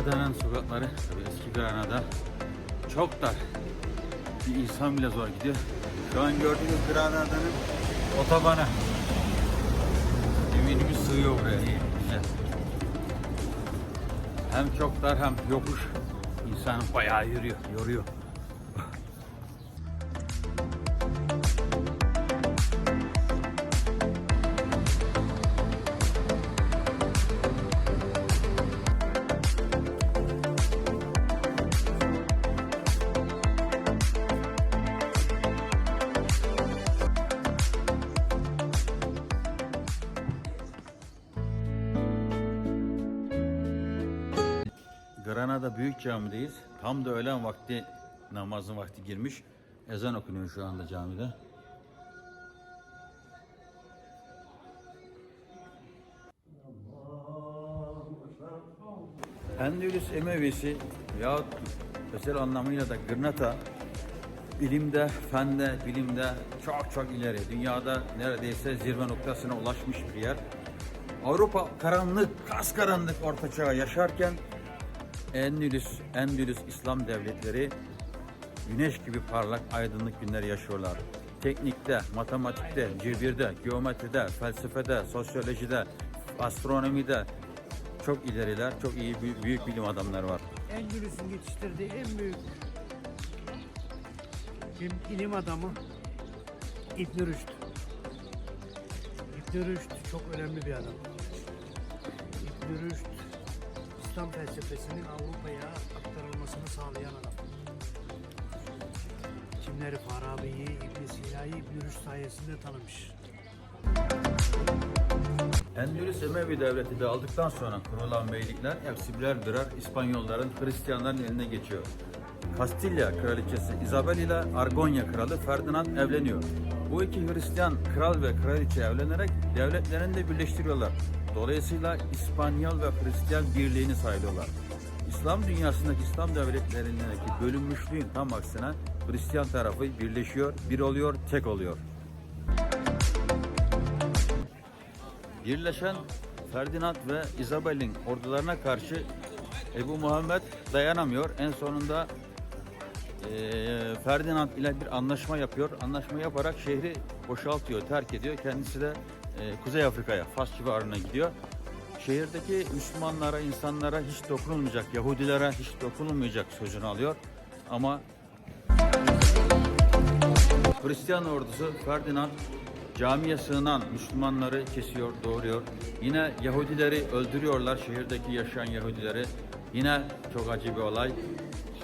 Granada'nın sokakları, tabii eski Granada çok dar. Bir insan bile zor gidiyor. Şu an gördüğünüz Granada'nın otobanı. Eminimiz sığıyor buraya. iyi, Güzel. Hem çok dar hem yokuş. İnsan bayağı yürüyor, yoruyor. Granada Büyük Cami'deyiz. Tam da öğlen vakti namazın vakti girmiş. Ezan okunuyor şu anda camide. Endülüs Emevisi ya özel anlamıyla da Gırnata ilimde, fende, bilimde çok çok ileri. Dünyada neredeyse zirve noktasına ulaşmış bir yer. Avrupa karanlık, kas karanlık orta çağı yaşarken Endülüs, Endülüs İslam devletleri güneş gibi parlak aydınlık günler yaşıyorlar. Teknikte, matematikte, cebirde, geometride, felsefede, sosyolojide, astronomide çok ileriler, çok iyi büyük, büyük bilim adamları var. Endülüs'ün yetiştirdiği en büyük bir ilim adamı İbn Rüşd. İbn Rüşd çok önemli bir adam. İbn Rüşd İslam felsefesinin Avrupa'ya aktarılmasını sağlayan adam. Kimleri Farabi'yi, İbn Sina'yı İbn Rüşd sayesinde tanımış. Endülüs Emevi Devleti de aldıktan sonra kurulan beylikler hepsi birer birer İspanyolların, Hristiyanların eline geçiyor. Kastilya kraliçesi Isabel ile Argonya kralı Ferdinand evleniyor. Bu iki Hristiyan kral ve kraliçe evlenerek devletlerini de birleştiriyorlar. Dolayısıyla İspanyol ve Hristiyan birliğini sayılıyorlar. İslam dünyasındaki İslam devletlerindeki bölünmüşlüğün tam aksine Hristiyan tarafı birleşiyor, bir oluyor, tek oluyor. Birleşen Ferdinand ve Isabel'in ordularına karşı Ebu Muhammed dayanamıyor. En sonunda Ferdinand ile bir anlaşma yapıyor. Anlaşma yaparak şehri boşaltıyor, terk ediyor. Kendisi de Kuzey Afrika'ya, Fas civarına gidiyor. Şehirdeki Müslümanlara, insanlara hiç dokunulmayacak, Yahudilere hiç dokunulmayacak sözünü alıyor. Ama Hristiyan ordusu Ferdinand camiye sığınan Müslümanları kesiyor, doğuruyor. Yine Yahudileri öldürüyorlar, şehirdeki yaşayan Yahudileri. Yine çok acı bir olay.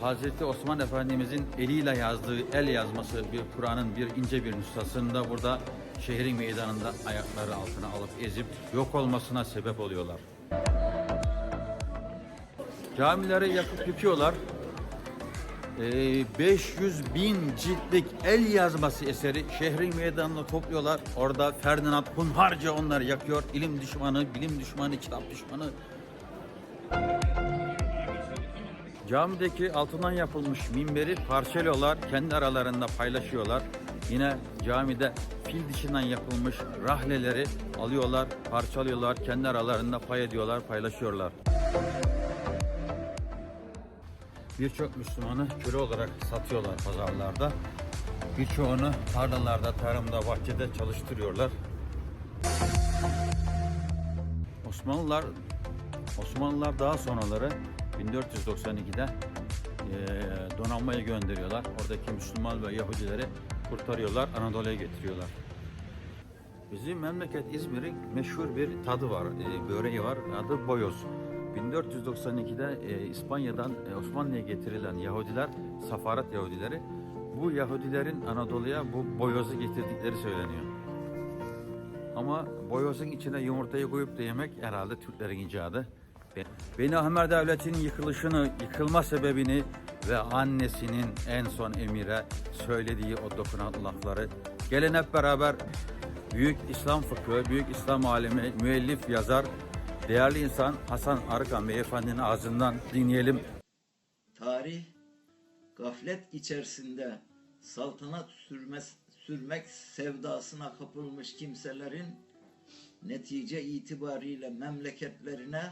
Hazreti Osman Efendimizin eliyle yazdığı el yazması bir Kur'an'ın bir ince bir nüshasını da burada şehrin meydanında ayakları altına alıp ezip yok olmasına sebep oluyorlar. Camileri yakıp yıkıyorlar. Ee, 500 bin ciltlik el yazması eseri şehrin meydanına topluyorlar. Orada Ferdinand hunharca onları yakıyor. İlim düşmanı, bilim düşmanı, kitap düşmanı. Camideki altından yapılmış minberi parçalıyorlar. Kendi aralarında paylaşıyorlar. Yine camide fil dişinden yapılmış rahleleri alıyorlar, parçalıyorlar. Kendi aralarında pay ediyorlar, paylaşıyorlar. Birçok Müslümanı köle olarak satıyorlar pazarlarda. Birçoğunu tarlalarda, tarımda, bahçede çalıştırıyorlar. Osmanlılar Osmanlılar daha sonraları 1492'de eee donanmaya gönderiyorlar. Oradaki Müslüman ve Yahudileri kurtarıyorlar, Anadolu'ya getiriyorlar. Bizim memleket İzmir'in meşhur bir tadı var, e, böreği var. Adı boyoz. 1492'de e, İspanya'dan e, Osmanlı'ya getirilen Yahudiler, Safarat Yahudileri, bu Yahudilerin Anadolu'ya bu boyozu getirdikleri söyleniyor. Ama boyozun içine yumurtayı koyup da yemek herhalde Türklerin icadı. Be- Beni Ahmer Devleti'nin yıkılışını, yıkılma sebebini ve annesinin en son emire söylediği o dokunan lafları gelin hep beraber büyük İslam fıkhı, büyük İslam alemi, müellif, yazar, değerli insan Hasan Arıkan Beyefendinin ağzından dinleyelim. Tarih, gaflet içerisinde saltanat sürmez, sürmek sevdasına kapılmış kimselerin netice itibariyle memleketlerine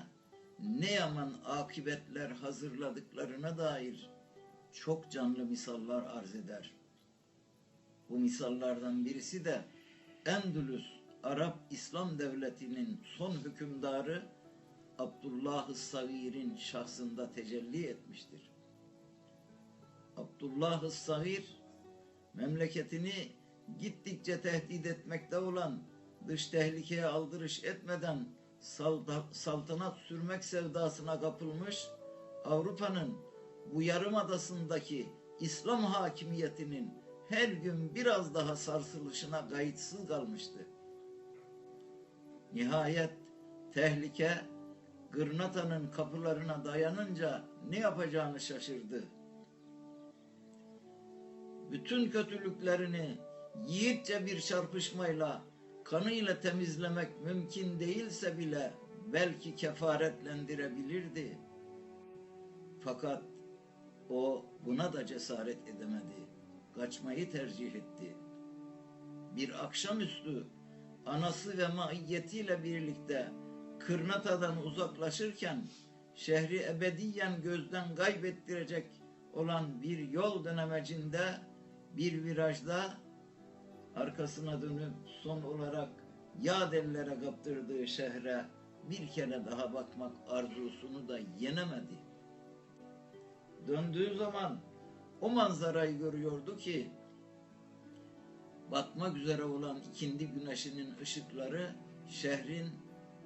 ne yaman akıbetler hazırladıklarına dair çok canlı misallar arz eder. Bu misallardan birisi de Endülüs Arap İslam Devleti'nin son hükümdarı Abdullah-ı Sagir'in şahsında tecelli etmiştir. Abdullah-ı Sagir memleketini gittikçe tehdit etmekte olan dış tehlikeye aldırış etmeden salta- saltanat sürmek sevdasına kapılmış Avrupa'nın bu yarımadasındaki İslam hakimiyetinin her gün biraz daha sarsılışına kayıtsız kalmıştı. Nihayet tehlike Gırnata'nın kapılarına dayanınca ne yapacağını şaşırdı. Bütün kötülüklerini yiğitçe bir çarpışmayla kanıyla temizlemek mümkün değilse bile belki kefaretlendirebilirdi. Fakat o buna da cesaret edemedi. Kaçmayı tercih etti. Bir akşamüstü anası ve maiyetiyle birlikte Kırnata'dan uzaklaşırken şehri ebediyen gözden kaybettirecek olan bir yol dönemecinde bir virajda arkasına dönüp son olarak yad ellere kaptırdığı şehre bir kere daha bakmak arzusunu da yenemedi. Döndüğü zaman o manzarayı görüyordu ki batmak üzere olan ikindi güneşinin ışıkları şehrin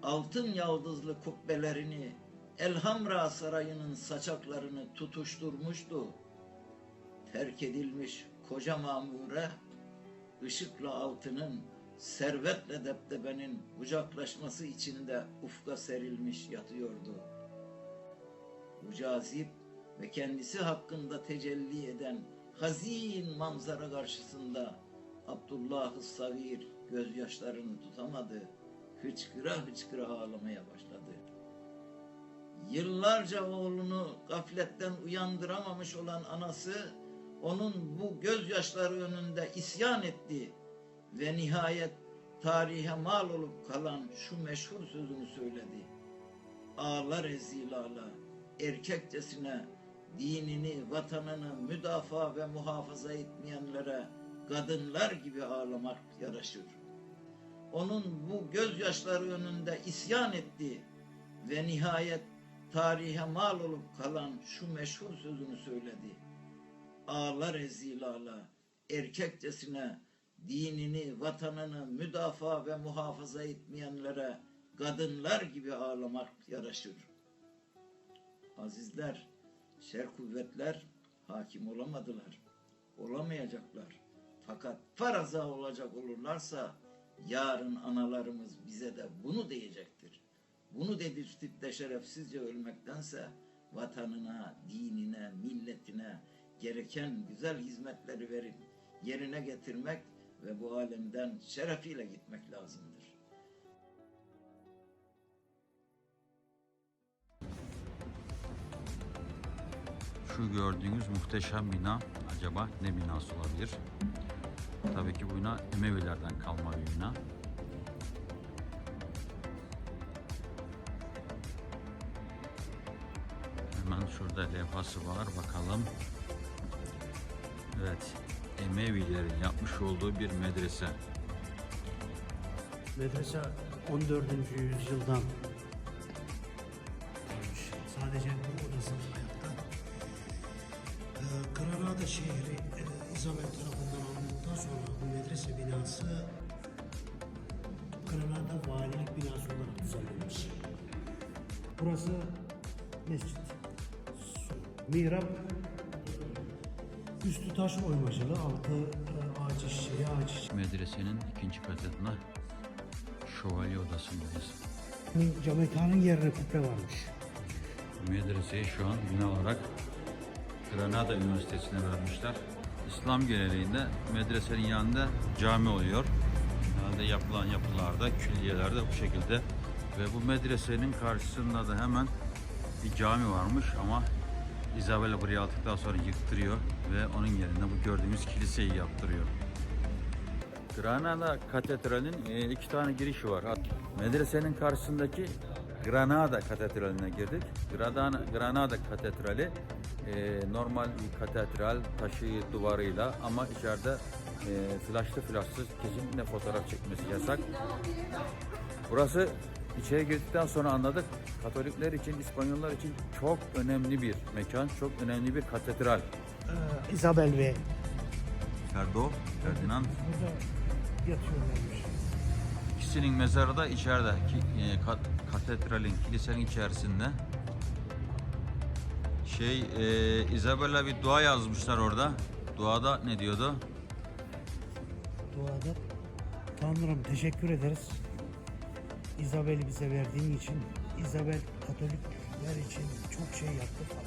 altın yaldızlı kubbelerini Elhamra Sarayı'nın saçaklarını tutuşturmuştu. Terk edilmiş koca mamure ışıkla altının servetle deptebenin kucaklaşması içinde ufka serilmiş yatıyordu. Bu cazip ve kendisi hakkında tecelli eden hazin manzara karşısında Abdullah-ı Savir gözyaşlarını tutamadı. Hıçkıra hıçkıra ağlamaya başladı. Yıllarca oğlunu gafletten uyandıramamış olan anası onun bu gözyaşları önünde isyan etti ve nihayet tarihe mal olup kalan şu meşhur sözünü söyledi. Ağlar ezilala, erkekçesine dinini, vatanını müdafaa ve muhafaza etmeyenlere kadınlar gibi ağlamak yaraşır. Onun bu gözyaşları önünde isyan etti ve nihayet tarihe mal olup kalan şu meşhur sözünü söyledi. Ağlar ezilala, erkekçesine dinini, vatanını müdafaa ve muhafaza etmeyenlere kadınlar gibi ağlamak yaraşır. Azizler, şer kuvvetler hakim olamadılar. Olamayacaklar. Fakat faraza olacak olurlarsa yarın analarımız bize de bunu diyecektir. Bunu dedirtip de şerefsizce ölmektense vatanına, dinine, milletine gereken güzel hizmetleri verip yerine getirmek ve bu alemden şerefiyle gitmek lazımdır. Şu gördüğünüz muhteşem bina acaba ne binası olabilir? Tabii ki bu bina Emevilerden kalma bir bina. Hemen şurada levhası var bakalım. Evet, Emevilerin yapmış olduğu bir medrese. Medrese 14. yüzyıldan. Sadece Granada şehri e, İzabel tarafından alındıktan sonra bu medrese binası Granada valilik binası olarak düzenlenmiş. Burası mescit. Mihrap üstü taş oymacılı, altı e, ağaç işçiliği, ağaç işçiliği. Medresenin ikinci katında şövalye odasındayız. Camekanın yerine kubbe varmış. Medreseyi şu an bina olarak Granada Üniversitesi'ne vermişler. İslam geleneğinde medresenin yanında cami oluyor. Genelde yapılan yapılarda, külliyelerde bu şekilde. Ve bu medresenin karşısında da hemen bir cami varmış ama Isabella burayı aldıktan sonra yıktırıyor ve onun yerine bu gördüğümüz kiliseyi yaptırıyor. Granada Katedrali'nin e, iki tane girişi var. Medresenin karşısındaki Granada Katedrali'ne girdik. Granada, Granada Katedrali e, normal bir katedral taşı duvarıyla ama içeride e, flaşlı flaşsız kesinlikle fotoğraf çekmesi yasak. Burası içeri girdikten sonra anladık. Katolikler için, İspanyollar için çok önemli bir mekan, çok önemli bir katedral. Ee, Isabel ve Ferdo, Ferdinand. burada İkisinin mezarı da içeride. E, kat- katedralin, kilisenin içerisinde. Şey, e, Isabella bir dua yazmışlar orada. Duada ne diyordu? Duada Tanrım teşekkür ederiz. Isabel'i bize verdiğin için Isabel Katolikler için çok şey yaptı falan.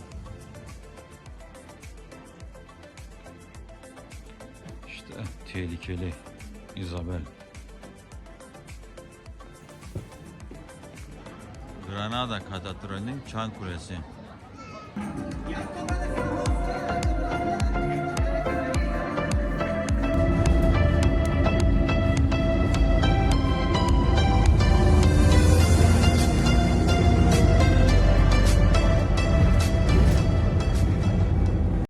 İşte tehlikeli Isabel. Granada Katedrali'nin çan kulesi.